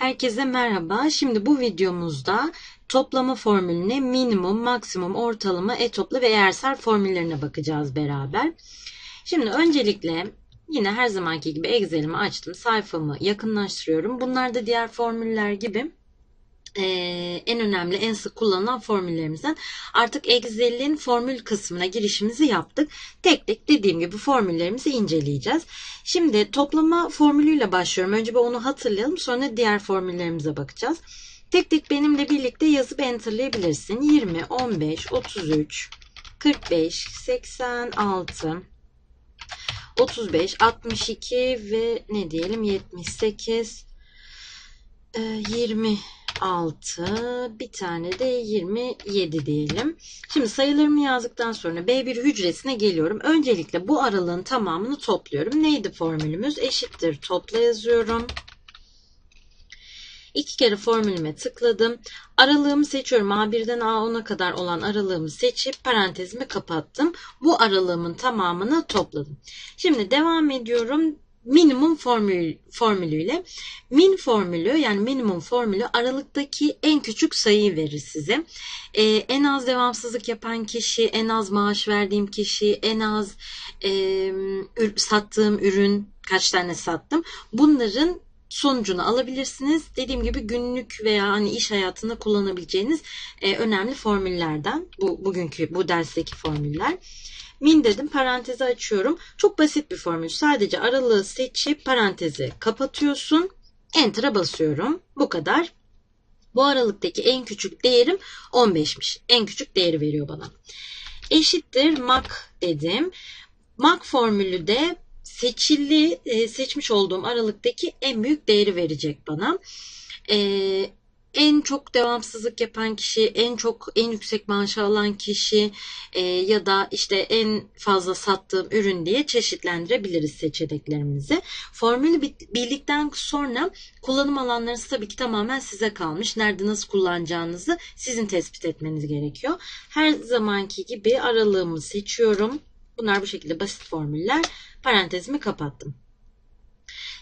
Herkese merhaba. Şimdi bu videomuzda toplama formülüne minimum, maksimum, ortalama, etopla ve eğersel formüllerine bakacağız beraber. Şimdi öncelikle yine her zamanki gibi Excel'imi açtım. Sayfamı yakınlaştırıyorum. Bunlar da diğer formüller gibi e, en önemli, en sık kullanılan formüllerimizden. Artık Excel'in formül kısmına girişimizi yaptık. Tek tek dediğim gibi formüllerimizi inceleyeceğiz. Şimdi toplama formülüyle başlıyorum. Önce bir onu hatırlayalım. Sonra diğer formüllerimize bakacağız. Tek tek benimle birlikte yazıp enterlayabilirsin. 20, 15, 33, 45, 86, 35, 62 ve ne diyelim 78, 20 6 bir tane de 27 diyelim. Şimdi sayılarımı yazdıktan sonra B1 hücresine geliyorum. Öncelikle bu aralığın tamamını topluyorum. Neydi formülümüz? Eşittir topla yazıyorum. İki kere formülüme tıkladım. Aralığımı seçiyorum. A1'den A10'a kadar olan aralığımı seçip parantezimi kapattım. Bu aralığımın tamamını topladım. Şimdi devam ediyorum minimum formül, formülüyle. Min formülü yani minimum formülü aralıktaki en küçük sayıyı verir size. Ee, en az devamsızlık yapan kişi, en az maaş verdiğim kişi, en az e, sattığım ürün, kaç tane sattım. Bunların sonucunu alabilirsiniz. Dediğim gibi günlük veya hani iş hayatında kullanabileceğiniz e, önemli formüllerden bu bugünkü bu dersteki formüller. Min dedim parantezi açıyorum. Çok basit bir formül. Sadece aralığı seçip parantezi kapatıyorsun. Enter'a basıyorum. Bu kadar. Bu aralıktaki en küçük değerim 15'miş. En küçük değeri veriyor bana. Eşittir mak dedim. Mak formülü de seçili e, seçmiş olduğum aralıktaki en büyük değeri verecek bana. E, en çok devamsızlık yapan kişi, en çok en yüksek maaşı alan kişi e, ya da işte en fazla sattığım ürün diye çeşitlendirebiliriz seçeneklerimizi. Formülü bildikten sonra kullanım alanlarınız tabii ki tamamen size kalmış. Nerede nasıl kullanacağınızı sizin tespit etmeniz gerekiyor. Her zamanki gibi aralığımı seçiyorum. Bunlar bu şekilde basit formüller. Parantezimi kapattım.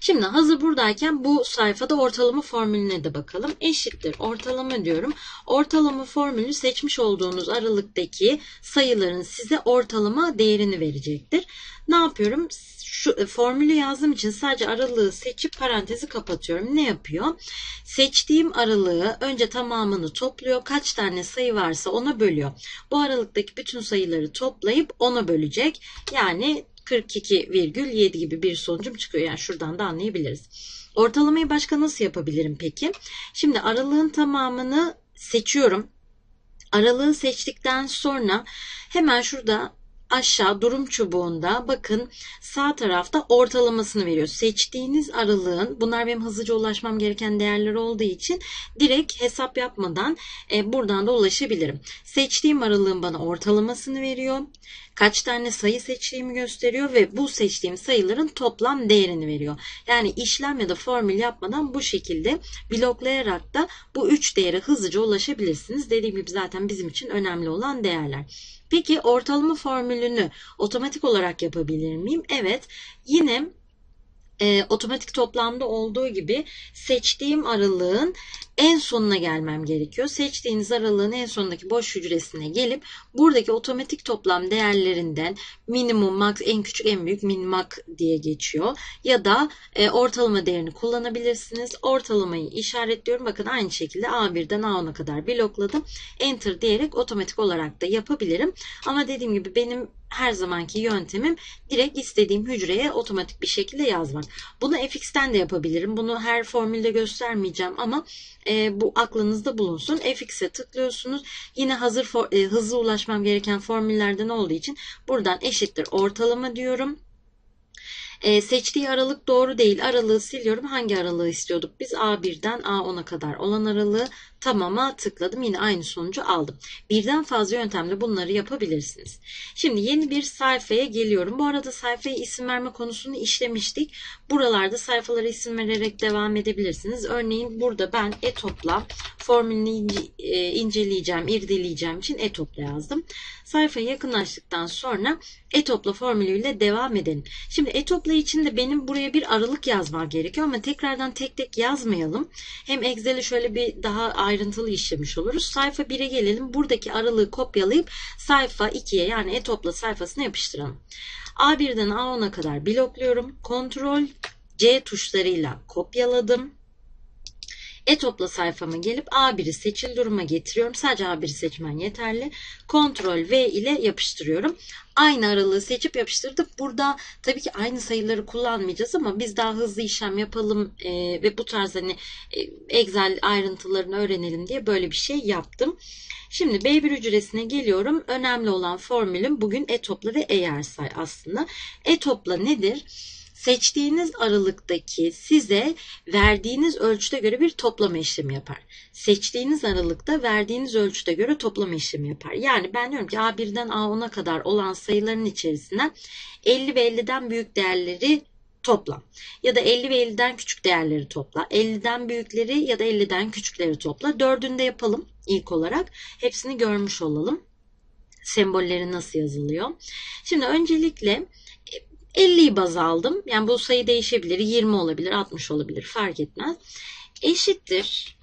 Şimdi hazır buradayken bu sayfada ortalama formülüne de bakalım. Eşittir ortalama diyorum. Ortalama formülü seçmiş olduğunuz aralıktaki sayıların size ortalama değerini verecektir. Ne yapıyorum? Şu e, formülü yazdığım için sadece aralığı seçip parantezi kapatıyorum. Ne yapıyor? Seçtiğim aralığı önce tamamını topluyor. Kaç tane sayı varsa ona bölüyor. Bu aralıktaki bütün sayıları toplayıp ona bölecek. Yani 42,7 gibi bir sonucum çıkıyor. Yani şuradan da anlayabiliriz. Ortalamayı başka nasıl yapabilirim peki? Şimdi aralığın tamamını seçiyorum. Aralığı seçtikten sonra hemen şurada aşağı durum çubuğunda bakın sağ tarafta ortalamasını veriyor. Seçtiğiniz aralığın bunlar benim hızlıca ulaşmam gereken değerler olduğu için direkt hesap yapmadan e, buradan da ulaşabilirim. Seçtiğim aralığın bana ortalamasını veriyor. Kaç tane sayı seçtiğimi gösteriyor ve bu seçtiğim sayıların toplam değerini veriyor. Yani işlem ya da formül yapmadan bu şekilde bloklayarak da bu üç değere hızlıca ulaşabilirsiniz. Dediğim gibi zaten bizim için önemli olan değerler. Peki ortalama formülünü otomatik olarak yapabilir miyim? Evet. Yine e, otomatik toplamda olduğu gibi seçtiğim aralığın en sonuna gelmem gerekiyor. Seçtiğiniz aralığın en sonundaki boş hücresine gelip buradaki otomatik toplam değerlerinden minimum, max, en küçük, en büyük, min, max diye geçiyor. Ya da e, ortalama değerini kullanabilirsiniz. Ortalamayı işaretliyorum. Bakın aynı şekilde A1'den A10'a kadar blokladım. Enter diyerek otomatik olarak da yapabilirim. Ama dediğim gibi benim her zamanki yöntemim direkt istediğim hücreye otomatik bir şekilde yazmak. Bunu fx'ten de yapabilirim. Bunu her formülde göstermeyeceğim ama e, bu aklınızda bulunsun. fx'e tıklıyorsunuz. Yine hazır for, e, hızlı ulaşmam gereken formüllerden olduğu için buradan eşittir ortalama diyorum. E, seçtiği aralık doğru değil. Aralığı siliyorum. Hangi aralığı istiyorduk? Biz A1'den A10'a kadar olan aralığı tamama tıkladım. Yine aynı sonucu aldım. Birden fazla yöntemle bunları yapabilirsiniz. Şimdi yeni bir sayfaya geliyorum. Bu arada sayfaya isim verme konusunu işlemiştik. Buralarda sayfalara isim vererek devam edebilirsiniz. Örneğin burada ben e-topla formülünü e, inceleyeceğim, irdeleyeceğim için e-topla yazdım. Sayfaya yakınlaştıktan sonra e-topla formülüyle devam edelim. Şimdi e-topla için de benim buraya bir aralık yazmam gerekiyor ama tekrardan tek tek yazmayalım. Hem Excel'i şöyle bir daha ayrıntılı işlemiş oluruz. Sayfa 1'e gelelim. Buradaki aralığı kopyalayıp sayfa 2'ye yani e-topla sayfasına yapıştıralım. A1'den A10'a kadar blokluyorum. Ctrl C tuşlarıyla kopyaladım. E-topla sayfama gelip A1'i seçil duruma getiriyorum. Sadece A1'i seçmen yeterli. Ctrl V ile yapıştırıyorum. Aynı aralığı seçip yapıştırdık. Burada tabii ki aynı sayıları kullanmayacağız ama biz daha hızlı işlem yapalım e, ve bu tarz hani e, Excel ayrıntılarını öğrenelim diye böyle bir şey yaptım. Şimdi B1 hücresine geliyorum. Önemli olan formülüm bugün e-topla ve eğer say aslında. E-topla nedir? Seçtiğiniz aralıktaki size verdiğiniz ölçüde göre bir toplama işlemi yapar. Seçtiğiniz aralıkta verdiğiniz ölçüde göre toplama işlemi yapar. Yani ben diyorum ki A1'den A10'a kadar olan sayıların içerisinden 50 ve 50'den büyük değerleri topla. Ya da 50 ve 50'den küçük değerleri topla. 50'den büyükleri ya da 50'den küçükleri topla. Dördünde yapalım ilk olarak. Hepsini görmüş olalım. Sembolleri nasıl yazılıyor. Şimdi öncelikle 50'yi baz aldım. Yani bu sayı değişebilir. 20 olabilir, 60 olabilir. Fark etmez. Eşittir.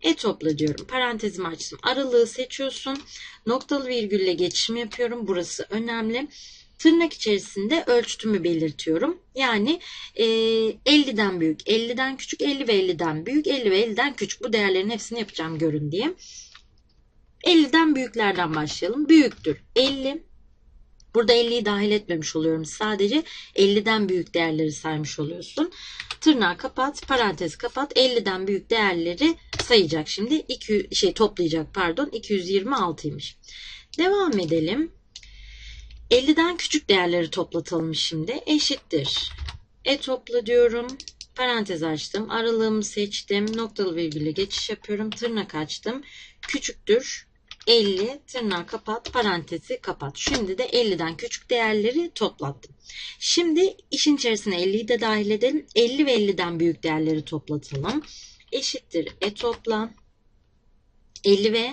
E topla diyorum. Parantezimi açtım. Aralığı seçiyorsun. Noktalı virgülle geçişim yapıyorum. Burası önemli. Tırnak içerisinde ölçtümü belirtiyorum. Yani e, 50'den büyük, 50'den küçük, 50 ve 50'den büyük, 50 ve 50'den küçük. Bu değerlerin hepsini yapacağım görün diye. 50'den büyüklerden başlayalım. Büyüktür 50. Burada 50'yi dahil etmemiş oluyorum. Sadece 50'den büyük değerleri saymış oluyorsun. Tırnağı kapat, parantez kapat. 50'den büyük değerleri sayacak şimdi. 2 şey toplayacak pardon. 226'ymış. Devam edelim. 50'den küçük değerleri toplatalım şimdi. Eşittir. E topla diyorum. Parantez açtım. Aralığımı seçtim. Noktalı virgülle geçiş yapıyorum. Tırnak açtım. Küçüktür. 50 tırnağı kapat parantezi kapat. Şimdi de 50'den küçük değerleri toplattım. Şimdi işin içerisine 50'yi de dahil edelim. 50 ve 50'den büyük değerleri toplatalım. Eşittir e topla. 50 ve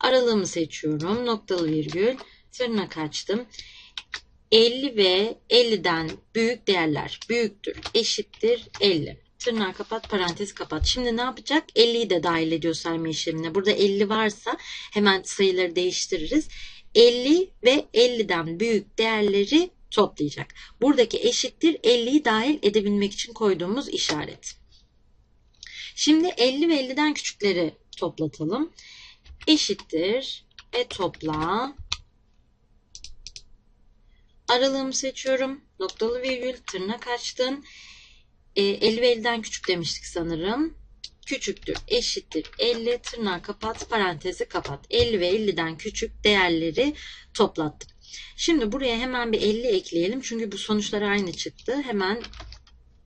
aralığımı seçiyorum. Noktalı virgül tırnak açtım. 50 ve 50'den büyük değerler büyüktür eşittir 50 tırnağı kapat parantez kapat. Şimdi ne yapacak? 50'yi de dahil ediyor sayma işlemine. Burada 50 varsa hemen sayıları değiştiririz. 50 ve 50'den büyük değerleri toplayacak. Buradaki eşittir 50'yi dahil edebilmek için koyduğumuz işaret. Şimdi 50 ve 50'den küçükleri toplatalım. Eşittir e topla aralığımı seçiyorum. Noktalı virgül tırnak açtın. 50 ve 50'den küçük demiştik sanırım. Küçüktür, eşittir. 50 tırnağı kapat, parantezi kapat. 50 ve 50'den küçük değerleri toplattım. Şimdi buraya hemen bir 50 ekleyelim. Çünkü bu sonuçlar aynı çıktı. Hemen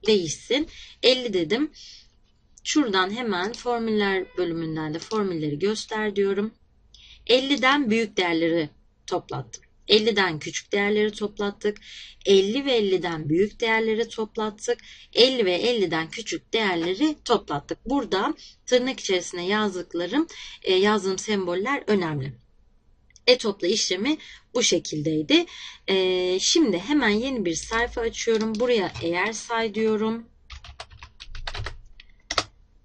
değişsin. 50 dedim. Şuradan hemen formüller bölümünden de formülleri göster diyorum. 50'den büyük değerleri toplattım. 50'den küçük değerleri toplattık. 50 ve 50'den büyük değerleri toplattık. 50 ve 50'den küçük değerleri toplattık. Burada tırnak içerisine yazdıklarım, e, yazdığım semboller önemli. E topla işlemi bu şekildeydi. E, şimdi hemen yeni bir sayfa açıyorum. Buraya eğer say diyorum.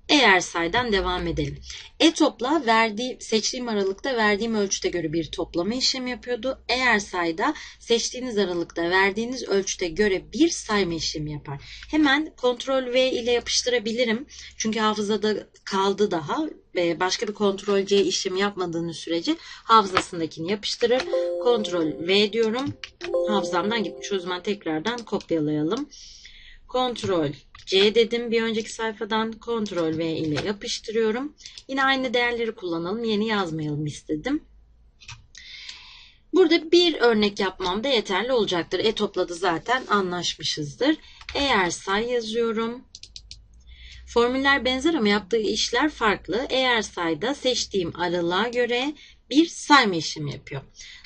Eğer saydan devam edelim. E topla verdiği, seçtiğim aralıkta verdiğim ölçüte göre bir toplama işlemi yapıyordu. Eğer sayda seçtiğiniz aralıkta verdiğiniz ölçüte göre bir sayma işlemi yapar. Hemen Ctrl V ile yapıştırabilirim. Çünkü hafızada kaldı daha. Başka bir Ctrl C işlemi yapmadığınız sürece hafızasındakini yapıştırır. Ctrl V diyorum. Hafızamdan gitmiş. O zaman tekrardan kopyalayalım. Ctrl C dedim bir önceki sayfadan Ctrl V ile yapıştırıyorum. Yine aynı değerleri kullanalım. Yeni yazmayalım istedim. Burada bir örnek yapmam da yeterli olacaktır. E topladı zaten anlaşmışızdır. Eğer say yazıyorum. Formüller benzer ama yaptığı işler farklı. Eğer sayda seçtiğim aralığa göre bir sayma işlemi yapıyor.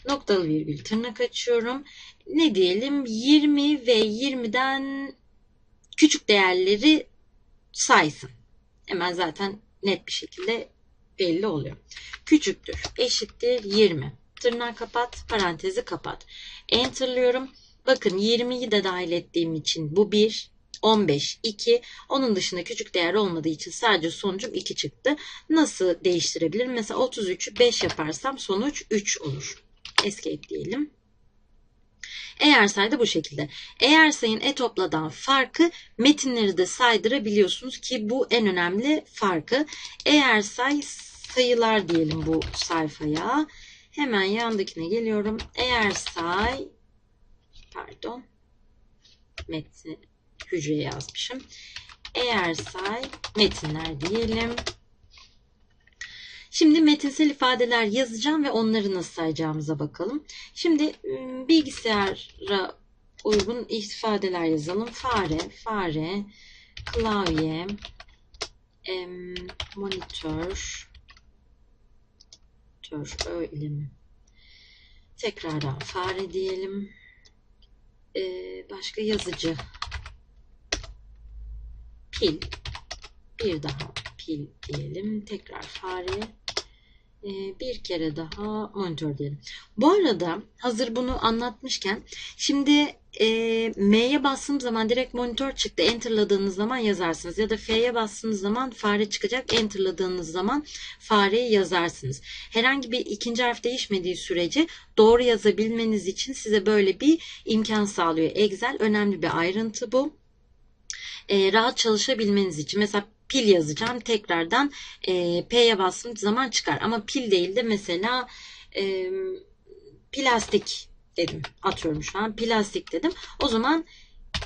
Noktalı virgül tırnak açıyorum. Ne diyelim 20 ve 20'den küçük değerleri saysın. Hemen zaten net bir şekilde belli oluyor. Küçüktür, eşittir 20. Tırnağı kapat, parantezi kapat. Enter'lıyorum. Bakın 20'yi de dahil ettiğim için bu 1, 15, 2. Onun dışında küçük değer olmadığı için sadece sonucum 2 çıktı. Nasıl değiştirebilirim? Mesela 33'ü 5 yaparsam sonuç 3 olur. Escape diyelim. Eğer sayı da bu şekilde. Eğer sayın e-topladan farkı metinleri de saydırabiliyorsunuz ki bu en önemli farkı. Eğer say sayılar diyelim bu sayfaya. Hemen yandakine geliyorum. Eğer say pardon metni hücreye yazmışım. Eğer say metinler diyelim. Şimdi metinsel ifadeler yazacağım ve onları nasıl sayacağımıza bakalım. Şimdi ıı, bilgisayara uygun ifadeler yazalım. Fare, fare, klavye, monitör, tör, öyle mi? Tekrardan fare diyelim. Ee, başka yazıcı. Pil. Bir daha pil diyelim. Tekrar fare. Ee, bir kere daha monitör diyelim. Bu arada hazır bunu anlatmışken şimdi e, M'ye bastığım zaman direkt monitör çıktı. Enter'ladığınız zaman yazarsınız. Ya da F'ye bastığınız zaman fare çıkacak. Enter'ladığınız zaman fareyi yazarsınız. Herhangi bir ikinci harf değişmediği sürece doğru yazabilmeniz için size böyle bir imkan sağlıyor. Excel önemli bir ayrıntı bu. E, rahat çalışabilmeniz için. Mesela pil yazacağım. Tekrardan e, P'ye bastığım zaman çıkar. Ama pil değil de mesela e, plastik dedim. Atıyorum şu an plastik dedim. O zaman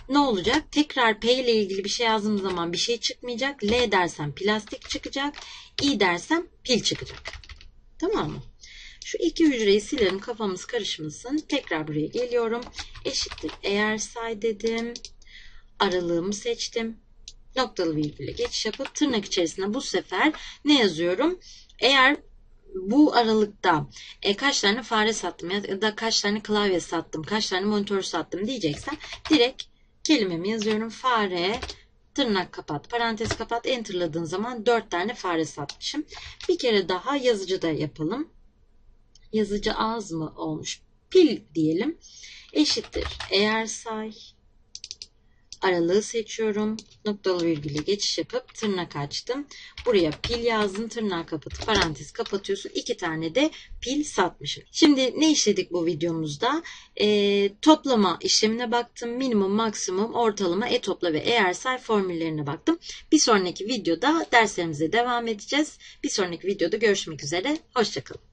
ne olacak? Tekrar P ile ilgili bir şey yazdığım zaman bir şey çıkmayacak. L dersem plastik çıkacak. I dersem pil çıkacak. Tamam mı? Şu iki hücreyi silerim kafamız karışmasın. Tekrar buraya geliyorum. Eşittir. Eğer say dedim. Aralığımı seçtim noktalı virgülle geçiş yapıp tırnak içerisinde bu sefer ne yazıyorum? Eğer bu aralıkta e, kaç tane fare sattım ya da kaç tane klavye sattım, kaç tane monitör sattım diyeceksen direkt kelimemi yazıyorum. Fare, tırnak kapat, parantez kapat, enterladığın zaman 4 tane fare satmışım. Bir kere daha yazıcıda yapalım. Yazıcı az mı olmuş? Pil diyelim. Eşittir. Eğer say aralığı seçiyorum. Noktalı virgüle geçiş yapıp tırnak açtım. Buraya pil yazdım. Tırnağı kapatıp parantez kapatıyorsun. İki tane de pil satmışım. Şimdi ne işledik bu videomuzda? E, toplama işlemine baktım. Minimum, maksimum, ortalama, e-topla ve eğer say formüllerine baktım. Bir sonraki videoda derslerimize devam edeceğiz. Bir sonraki videoda görüşmek üzere. Hoşçakalın.